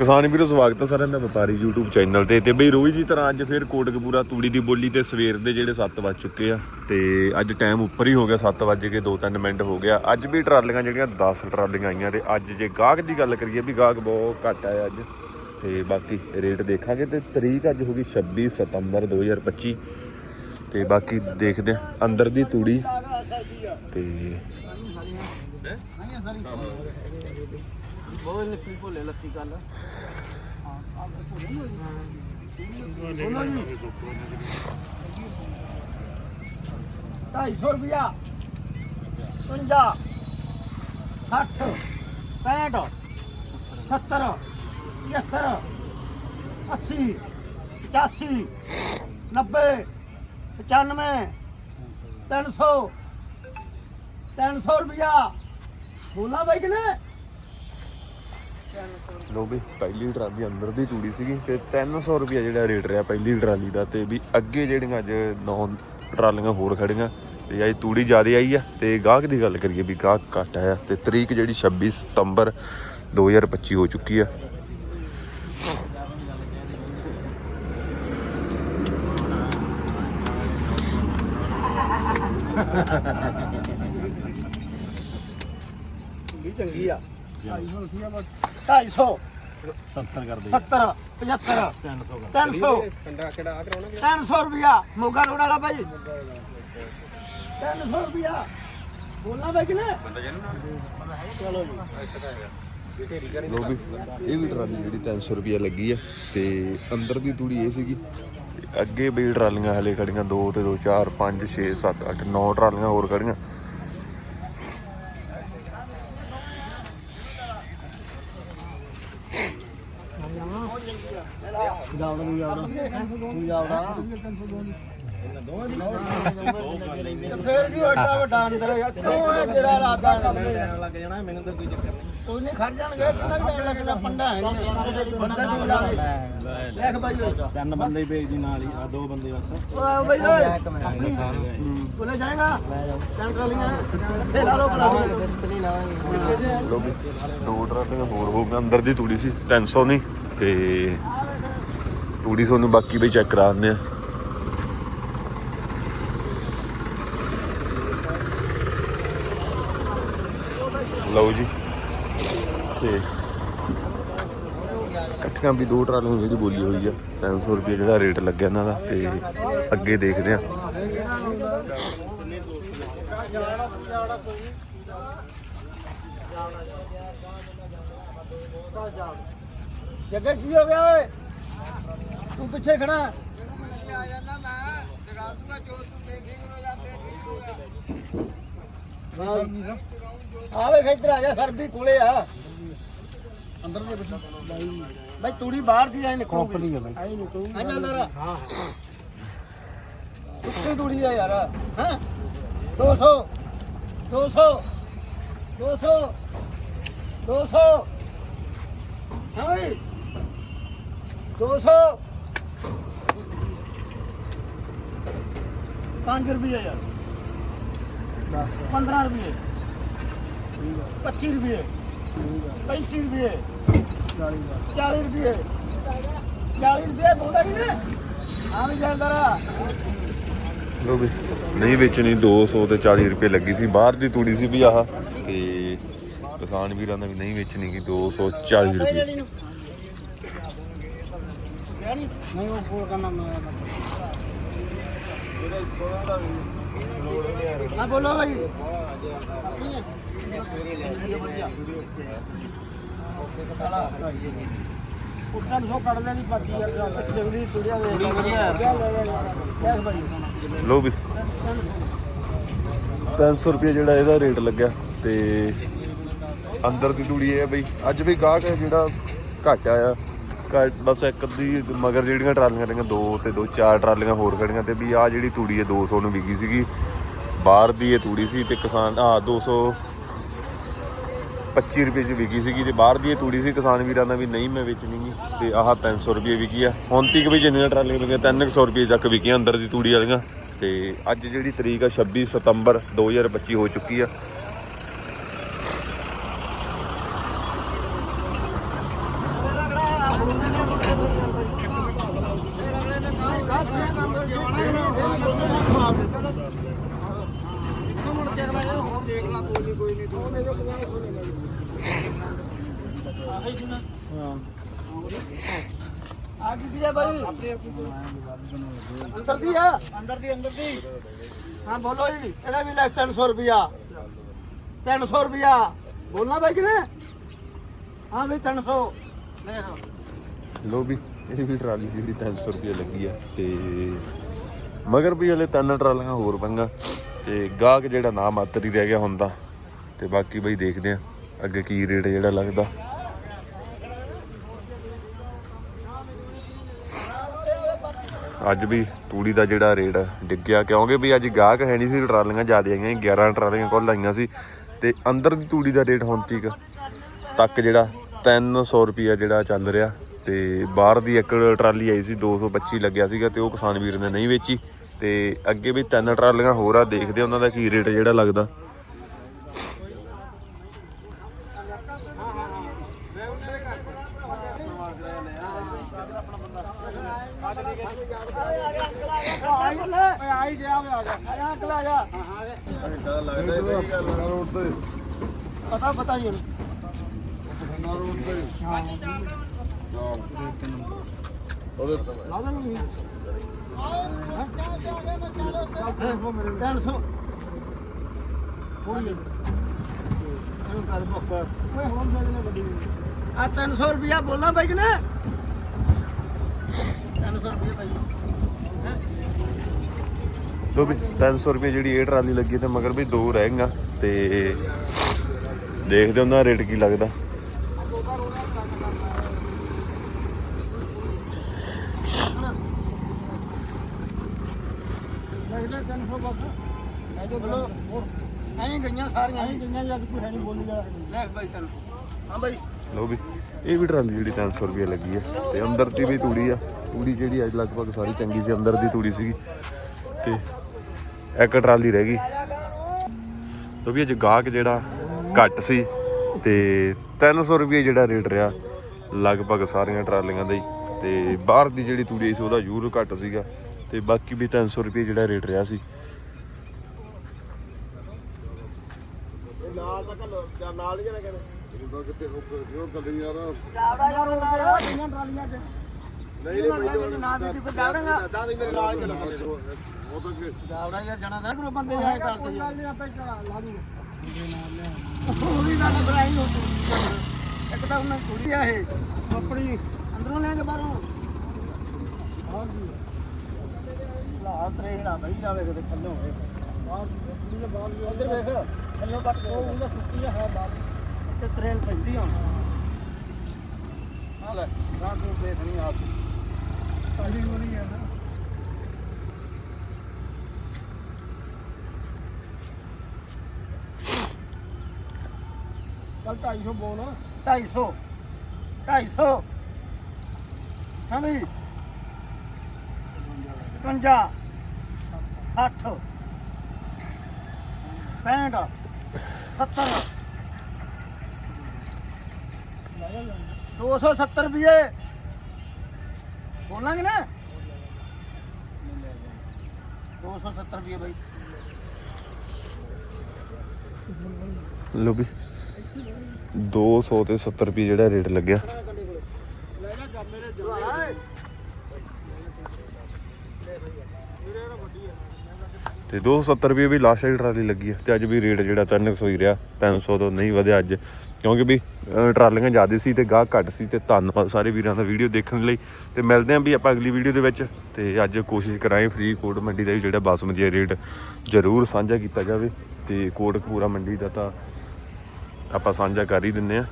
ਕਿਸਾਨ ਵੀਰੋ, ਸਵਾਗਤ ਹੈ ਸਾਰਿਆਂ ਦਾ ਵਪਾਰੀ YouTube ਚੈਨਲ ਤੇ। ਤੇ ਬਈ ਰੋਜ਼ ਦੀ ਤਰ੍ਹਾਂ ਅੱਜ ਫਿਰ ਕੋਟਕਪੂਰਾ ਤੂੜੀ ਦੀ ਬੋਲੀ ਤੇ ਸਵੇਰ ਦੇ ਜਿਹੜੇ 7 ਵੱਜ ਚੁੱਕੇ ਆ, ਤੇ ਅੱਜ ਟਾਈਮ ਉੱਪਰ ਹੀ ਹੋ ਗਿਆ 7 ਵੱਜ ਕੇ 2-3 ਮਿੰਟ ਹੋ ਗਿਆ। ਅੱਜ ਵੀ ਟਰਾਲੀਆਂ ਜਿਹੜੀਆਂ 10 ਟਰਾਲੀਆਂ ਆਈਆਂ ਤੇ ਅੱਜ ਜੇ ਗਾਹਕ ਦੀ ਗੱਲ ਕਰੀਏ ਵੀ ਗਾਹਕ ਬਹੁਤ ਘੱਟ ਆਇਆ ਅੱਜ। ਤੇ ਬਾਕੀ ਰੇਟ ਦੇਖਾਂਗੇ ਤੇ ਤਰੀਕ ਅੱਜ ਹੋ ਗਈ 26 ਸਤੰਬਰ 2025 ਤੇ ਬਾਕੀ ਦੇਖਦੇ ਆ ਅੰਦਰ ਦੀ ਤੂੜੀ। ਤੇ ਬਹੁਤ ਨਿੱਕੀ ਭੋਲੇ ਲੱਤੀ ਗੱਲ ਢਾਈ ਸੌ ਰੁਪਿਆ 50 60 65 70 75 80 85 90 95 300 300 ਰੁਪਿਆ ਬੋਲਾ ਬਾਈ ਕਿਨੇ? ਲੋ ਵੀ ਪਹਿਲੀ ਟਰਾਲੀ ਅੰਦਰ ਦੀ ਤੂੜੀ ਸੀਗੀ ਤੇ 300 ਰੁਪਿਆ ਜਿਹੜਾ ਰੇਟ ਰਿਹਾ ਪਹਿਲੀ ਟਰਾਲੀ ਦਾ ਤੇ ਵੀ ਅੱਗੇ ਜਿਹੜੀਆਂ ਅੱਜ ਨੌ ਟਰਾਲੀਆਂ ਹੋਰ ਖੜੀਆਂ ਤੇ ਅੱਜ ਤੂੜੀ ਜ਼ਿਆਦਾ ਆਈ ਆ ਤੇ ਗਾਹਕ ਦੀ ਗੱਲ ਕਰੀਏ ਵੀ ਗਾਹਕ ਘੱਟ ਆਇਆ ਤੇ ਤਰੀਕ ਜਿਹੜੀ 26 ਸਤੰਬਰ 2025 ਹੋ ਚੁੱਕੀ ਆ। ਵੀ ਚੰਗੀ ਆ। 250 70 ਕਰ ਦੇ 70 75 300 300 ਰੁਪਿਆ ਮੋਗਾ ਰੋਡ ਵਾਲਾ ਭਾਈ 300 ਰੁਪਿਆ ਬੋਲਣਾ ਭਾਈ ਕਿਨੇ ਚਲੋ ਜੀ। ਲੋ ਵੀ ਇਹ ਵੀ ਟਰਾਲੀ ਜਿਹੜੀ 300 ਰੁਪਿਆ ਲੱਗੀ ਆ ਤੇ ਅੰਦਰ ਦੀ ਤੂੜੀ ਇਹ ਸੀਗੀ। ਅੱਗੇ ਵੀ ਟਰਾਲੀਆਂ ਹਲੇ ਖੜੀਆਂ 2 ਤੇ 2 4 5 6 7 8 9 ਟਰਾਲੀਆਂ ਹੋਰ ਖੜੀਆਂ ਜਾਵੜਾ ਨੂੰ ਜਾਵੜਾ ਨੂੰ ਜਾਵੜਾ ਫੇਰ ਵੀ ਵੱਡਾ ਵੱਡਾ ਅੰਦਰ ਹੈ ਕਿਉਂ ਹੈ ਤੇਰਾ ਰਾਦਾ ਲੱਗ ਜਾਣਾ ਮੈਨੂੰ ਤਾਂ ਕੋਈ ਚੱਕਰ ਨਹੀਂ ਕੋਈ ਨਹੀਂ ਖੜ ਜਾਣਗੇ ਕਿੰਨਾ ਟਾਈਮ ਲੱਗਣਾ ਪੰਡਾ ਹੈ ਬੰਦਾ ਨਹੀਂ ਲਾ ਦੇਖ ਬਾਈ ਤਿੰਨ ਬੰਦੇ ਭੇਜ ਦੀ ਨਾਲ ਹੀ, ਆ ਦੋ ਬੰਦੇ ਬਸ। ਓਏ ਬਾਈ ਓਏ ਬੋਲੇ ਜਾਏਗਾ ਚੰਨ ਟਰਾਲੀਆਂ ਲਾ ਲੋ ਬਲਾ ਲੋ ਦੋ ਟਰਾਲੀਆਂ ਹੋਰ ਹੋ ਗਈਆਂ ਅੰਦਰ ਦੀ ਤੂੜੀ ਸੀ 300 ਨਹੀਂ, ਤੇ ਤੂੜੀ ਤੁਹਾਨੂੰ ਬਾਕੀ ਵੀ ਚੈੱਕ ਕਰਾ ਦਿੰਦੇ ਆ। ਲਓ ਜੀ। ਤੇ ਇਕੱਠੀਆਂ ਵੀ ਦੋ ਟਰਾਲੀਆਂ ਜਿਹੜੀ ਬੋਲੀ ਹੋਈ ਆ। 300 ਰੁਪਏ ਜਿਹੜਾ ਰੇਟ ਲੱਗਿਆ ਇਹਨਾਂ ਦਾ ਤੇ ਅੱਗੇ ਦੇਖਦੇ ਆ। ਜੱਗੇ, ਕੀ ਹੋ ਗਿਆ ਓਏ? ਤੂੰ ਪਿੱਛੇ ਖੜਾ। ਆ ਵੇ ਇੱਧਰ ਆ ਜਾ ਸਰਬੀ ਕੋਲੇ ਆ। ਅੰਦਰ ਦੇ ਬਾਈ ਤੂੜੀ ਬਾਹਰ ਦੀ ਆਈ ਨਿਕਲੂ ਕੰਪਨੀ ਹੈ ਬਾਈ। ਨਿਕਲੂ ਆਈ ਅੰਦਰ ਹਾਂ। ਕਿੱਥੇ ਤੂੜੀ ਆ ਯਾਰ। ਹਾਂ? 200 200 200 200 ਹਾਂ ਬਈ। 200 5 ਰੁਪਏ ਯਾਰ। 15 ਰੁਪਏ। 25 ਰੁਪਏ। 35 ਰੁਪਏ। 40 ਰੁਪਏ। 40 ਰੁਪਏ ਬੋਲਦਾ ਕਿ ਨੇ ਆ ਵੀ ਜਾਂਦਾ ਲੋ ਵੀ ਨਹੀਂ ਵੇਚਣੀ 200 ਤੇ 40 ਰੁਪਏ ਲੱਗੀ ਸੀ ਬਾਹਰ ਦੀ ਤੂੜੀ ਸੀ ਵੀ ਆਹ। ਤੇ ਕਿਸਾਨ ਵੀਰਾਂ ਦਾ ਵੀ ਨਹੀਂ ਵੇਚਣੀ ਕਿ 240 ਰੁਪਏ। ਜਿਹੜੀ ਨੂੰ ਨਹੀਂ ਉਹ ਫੋਨ ਕਰਨਾ ਮੈਂ ਹਾਂ ਬੋਲੋ ਭਾਈ ਉੱਟਾਂ ਨੂੰ ਕੱਢ ਲੈਣੀ ਪੱਕੀ ਯਾਰ ਚੰਗੀ ਤੁਰਿਆ ਵੇ। ਬੜੀ ਵਧੀਆ ਦੇਖ ਲੋ ਵੀ 300 ਰੁਪਏ ਜਿਹੜਾ ਇਹਦਾ ਰੇਟ ਲੱਗਿਆ ਤੇ ਅੰਦਰ ਦੀ ਤੂੜੀ ਇਹ ਹੈ ਬਈ। ਅੱਜ ਵੀ ਗਾਹਕ ਹੈ ਜਿਹੜਾ ਘੱਟ ਆਇਆ। ਘੱਟ, ਬਸ ਇੱਕ ਅੱਧੀ, ਮਗਰ ਜਿਹੜੀਆਂ ਟਰਾਲੀਆਂ ਰਹੀਆਂ, ਦੋ ਤੇ ਦੋ, ਚਾਰ ਟਰਾਲੀਆਂ ਹੋਰ ਖੜੀਆਂ ਤੇ ਵੀ ਆ ਜਿਹੜੀ ਤੂੜੀ ਹੈ 200 ਨੂੰ ਵਿਕੀ ਸੀਗੀ। ਬਾਹਰ ਦੀ ਇਹ ਤੂੜੀ ਸੀ ਤੇ ਕਿਸਾਨ ਆ 200 25 ਰੁਪਏ ਚ ਵਿਕੀ ਸੀਗੀ ਤੇ ਬਾਹਰ ਦੀ ਇਹ ਤੂੜੀ ਸੀ, ਕਿਸਾਨ ਵੀਰਾਂ ਦਾ ਵੀ ਨਹੀਂ ਮੈਂ ਵੇਚਣੀ ਗੀ ਤੇ ਆਹ 300 ਰੁਪਏ ਵਿਕੀ ਆ। ਹੁਣ ਤੀਕ ਵੀ ਜਿੰਨੀਆਂ ਟਰਾਲੀਆਂ ਲੱਗੀਆਂ 300 ਰੁਪਏ ਤੱਕ ਵਿਕੀਆਂ ਅੰਦਰ ਦੀ ਤੂੜੀ ਵਾਲੀਆਂ ਤੇ ਅੱਜ ਜਿਹੜੀ ਤਰੀਕ ਆ 26 ਸਤੰਬਰ 2025 ਹੋ ਚੁੱਕੀ ਆ। ਆ ਕਿੱਥੇ ਹੈ ਭਾਈ ਅੰਦਰ ਦੀ ਆ। ਅੰਦਰ ਦੀ ਅੰਦਰ ਦੀ। ਹਾਂ ਬੋਲੋ ਜੀ। ਇਹਦਾ ਵੀ ਲੈ 300 ਰੁਪਿਆ 300 ਰੁਪਿਆ ਬੋਲਣਾ ਭਾਈ ਕਿ ਨੇ ਹਾਂ ਵੀ 300 ਲੈ ਲਓ। ਲੋ ਵੀ ਇਹ ਵੀ ਟਰਾਲੀ ਜਿਹੜੀ 300 ਰੁਪਏ ਲੱਗੀ ਆ ਤੇ ਮਗਰ ਵੀ ਹਲੇ ਤਿੰਨ ਟਰਾਲੀਆਂ ਹੋਰ ਪੰਗਾ ਤੇ ਗਾਹਕ ਜਿਹੜਾ ਨਾ ਮਾਤਰ ਹੀ ਰਹਿ ਗਿਆ ਹੁੰਦਾ ਤੇ ਬਾਕੀ ਬਈ ਦੇਖਦੇ ਆ ਅੱਗੇ ਕੀ ਰੇਟ ਜਿਹੜਾ ਲੱਗਦਾ। ਅੱਜ ਵੀ ਤੂੜੀ ਦਾ ਜਿਹੜਾ ਰੇਟ ਡਿੱਗਿਆ ਕਿਉਂਕਿ ਵੀ ਅੱਜ ਗਾਹਕ ਹੈ ਨਹੀਂ ਸੀ ਟਰਾਲੀਆਂ ਜ਼ਿਆਦਾ ਆਈਆਂ ਸੀ, 11 ਟਰਾਲੀਆਂ ਕੋਲ ਆਈਆਂ ਸੀ ਤੇ ਅੰਦਰ ਦੀ ਤੂੜੀ ਦਾ ਰੇਟ ਹੁਣ ਤੀਕ ਤੱਕ ਜਿਹੜਾ 300 ਰੁਪਿਆ ਜਿਹੜਾ ਚੱਲ ਰਿਹਾ ਤੇ ਬਾਹਰ ਦੀ ਇੱਕ ਟਰਾਲੀ ਆਈ ਸੀ 225 ਲੱਗਿਆ ਸੀਗਾ ਤੇ ਉਹ ਕਿਸਾਨ ਵੀਰ ਨੇ ਨਹੀਂ ਵੇਚੀ ਤੇ ਅੱਗੇ ਵੀ ਤਿੰਨ ਟਰਾਲੀਆਂ ਹੋਰ ਆ ਦੇਖਦੇ ਉਹਨਾਂ ਦਾ ਕੀ ਰੇਟ ਜਿਹੜਾ ਲੱਗਦਾ। ਆਈ ਗਿਆ ਆ ਜਾ ਪਤਾ ਪਤਾ ਜੀ ਲਾ ਦੇ ਨੂੰ ਤਿੰਨ ਸੌ ਹੋਈ ਇਹਨੂੰ ਕਰ ਮੁੱਕ ਓਏ ਹੁਣ ਸਾਜਨੇ ਗੱਡੀ ਆ 300 ਰੁਪਿਆ ਬੋਲਣਾ ਬਾਈ ਕਿ ਨਾ 300 ਰੁਪਿਆ ਬਾਈ। ਲੋ ਵੀ 300 ਰੁਪਏ ਜਿਹੜੀ ਇਹ ਟਰਾਲੀ ਲੱਗੀ ਤੇ ਮਗਰ ਵੀ ਦੋ ਰਹਿ ਗਈਆਂ ਤੇ ਦੇਖਦੇ ਉਹਨਾਂ ਰੇਟ ਕੀ ਲੱਗਦਾ। ਲੱਗਦਾ 300 ਬਸ। ਐ ਜੋ ਬੋਲੋ ਐਂ ਗਈਆਂ ਸਾਰੀਆਂ। ਐਂ ਗਈਆਂ ਜਦ ਕੋਈ ਹੈ ਨਹੀਂ ਬੋਲੀ ਜਾ। ਲੈ ਬਾਈ ਤੈਨੂੰ ਹਾਂ ਬਾਈ। ਲਓ ਵੀ, ਇਹ ਵੀ ਟਰਾਲੀ ਜਿਹੜੀ 300 ਰੁਪਏ ਲੱਗੀ ਆ ਤੇ ਅੰਦਰ ਦੀ ਵੀ ਤੂੜੀ ਆ, ਤੂੜੀ ਜਿਹੜੀ ਅੱਜ ਲਗਭਗ ਸਾਰੀ ਚੰਗੀ ਸੀ, ਅੰਦਰ ਦੀ ਤੂੜੀ ਸੀਗੀ ਤੇ ਇੱਕ ਟਰਾਲੀ ਰਹਿ ਗਈ। ਤੋ ਵੀ ਅੱਜ ਗਾਹਕ ਜਿਹੜਾ ਘੱਟ ਸੀ ਤੇ 300 ਰੁਪਏ ਜਿਹੜਾ ਰੇਟ ਰਿਹਾ ਲਗਭਗ ਸਾਰੀਆਂ ਟਰਾਲੀਆਂ ਦਾ ਹੀ ਤੇ ਬਾਹਰ ਦੀ ਜਿਹੜੀ ਤੂੜੀ ਸੀ ਉਹਦਾ ਯੂਰ ਘੱਟ ਸੀਗਾ ਤੇ ਬਾਕੀ ਵੀ 300 ਰੁਪਏ ਜਿਹੜਾ ਰੇਟ ਰਿਹਾ ਸੀ। ਨਾਲ ਤਾਂ ਕੱਲ ਨਾਲ ਹੀ ਜਣਾ ਕਹਿੰਦੇ। ਉਹਦਾ ਕਿਤੇ ਉਹ ਗੱਡੀ ਯਾਰ। ਜਾਵੜਾ ਯਾਰ ਉਹ ਨਹੀਂ ਨਹੀਂ ਨਾ ਬੀਬੀ ਤੇ ਜਾਵੜਾਂਗਾ ਦਾਦੀ ਮੇਰੇ ਨਾਲ ਚੱਲ ਉਹ ਤਾਂ ਕਿ ਜਾਵੜਾ ਯਾਰ ਜਣਾ ਦਾ ਕੋਈ ਬੰਦੇ ਜਾਏ ਕਰਦੇ ਯਾਰ ਨਹੀਂ ਲਾ ਉਹਦੀ ਨਾਲ ਬਰਾਈ ਹੋ ਇੱਕ ਤਾਂ ਉਹਨਾਂ ਕੁੜੀ ਆ ਇਹ। ਆਪਣੀ। ਅੰਦਰੋਂ ਲੈ ਕੇ ਬਾਹਰੋਂ। ਹਾਂ ਜੀ ਲਾ ਤਰੇੜਾ ਬਈ ਜਾਵੇ ਕਿਤੇ ਥੱਲੋਂ ਹੋਏ। ਉਧਰ ਵੇਖ। ਥੱਲੋਂ ਕੱਟ ਉਹ ਉਹਦਾ ਸੁੱਕੀ ਆ ਹੈ ਬਾਹਰ ਤੇ ਤਰੇਲ ਪੈਂਦੀ ਹੁਣ ਆ ਲੈ ਰਾਤ ਨੂੰ ਦੇਖਣੀ ਆਪ ਸਾਡੀ ਹੋਣੀ ਹੈ ਨਾ ਕੱਲ 250 ਬੋਲ 250 250 ਹਾਂ ਵੀ 50 60 65 70 270 ਰੁਪਏ ਬੋਲਾਂਗੇ ਨਾ 270 ਰੁਪਏ ਬਾਈ ਲੋ ਵੀ 200 ਤੇ 70 ਰੁਪਏ ਜਿਹੜਾ ਰੇਟ ਲੱਗਿਆ ਤੇ 270 ਰੁਪਏ ਵੀ ਲਾਸਟ ਵਾਲੀ ਟਰਾਲੀ ਲੱਗੀ ਹੈ ਤੇ ਅੱਜ ਵੀ ਰੇਟ ਜਿਹੜਾ 300 ਹੀ ਰਿਹਾ। 300 ਤੋਂ ਨਹੀਂ ਵਧਿਆ ਅੱਜ। ਕਿਉਂਕਿ ਵੀ ਟਰਾਲੀਆਂ ਜ਼ਿਆਦਾ ਸੀ ਤੇ ਗਾਹਕ ਘੱਟ ਸੀ ਤੇ ਧੰਨਵਾਦ ਸਾਰੇ ਵੀਰਾਂ ਦਾ ਵੀਡੀਓ ਦੇਖਣ ਲਈ। ਤੇ ਮਿਲਦੇ ਆਂ ਵੀ ਆਪਾਂ ਅਗਲੀ ਵੀਡੀਓ ਦੇ ਵਿੱਚ। ਤੇ ਅੱਜ ਕੋਸ਼ਿਸ਼ ਕਰਾਂਗੇ ਫ੍ਰੀ ਕੋਟ ਮੰਡੀ ਦਾ ਵੀ ਜਿਹੜਾ ਬਾਸਮਤੀ ਦਾ ਰੇਟ ਜ਼ਰੂਰ ਸਾਂਝਾ ਕੀਤਾ ਜਾਵੇ। ਤੇ ਕੋਟਕਪੂਰਾ ਮੰਡੀ ਦਾ ਤਾਂ ਆਪਾਂ ਸਾਂਝਾ ਕਰ ਹੀ ਦਿੰਨੇ ਆ।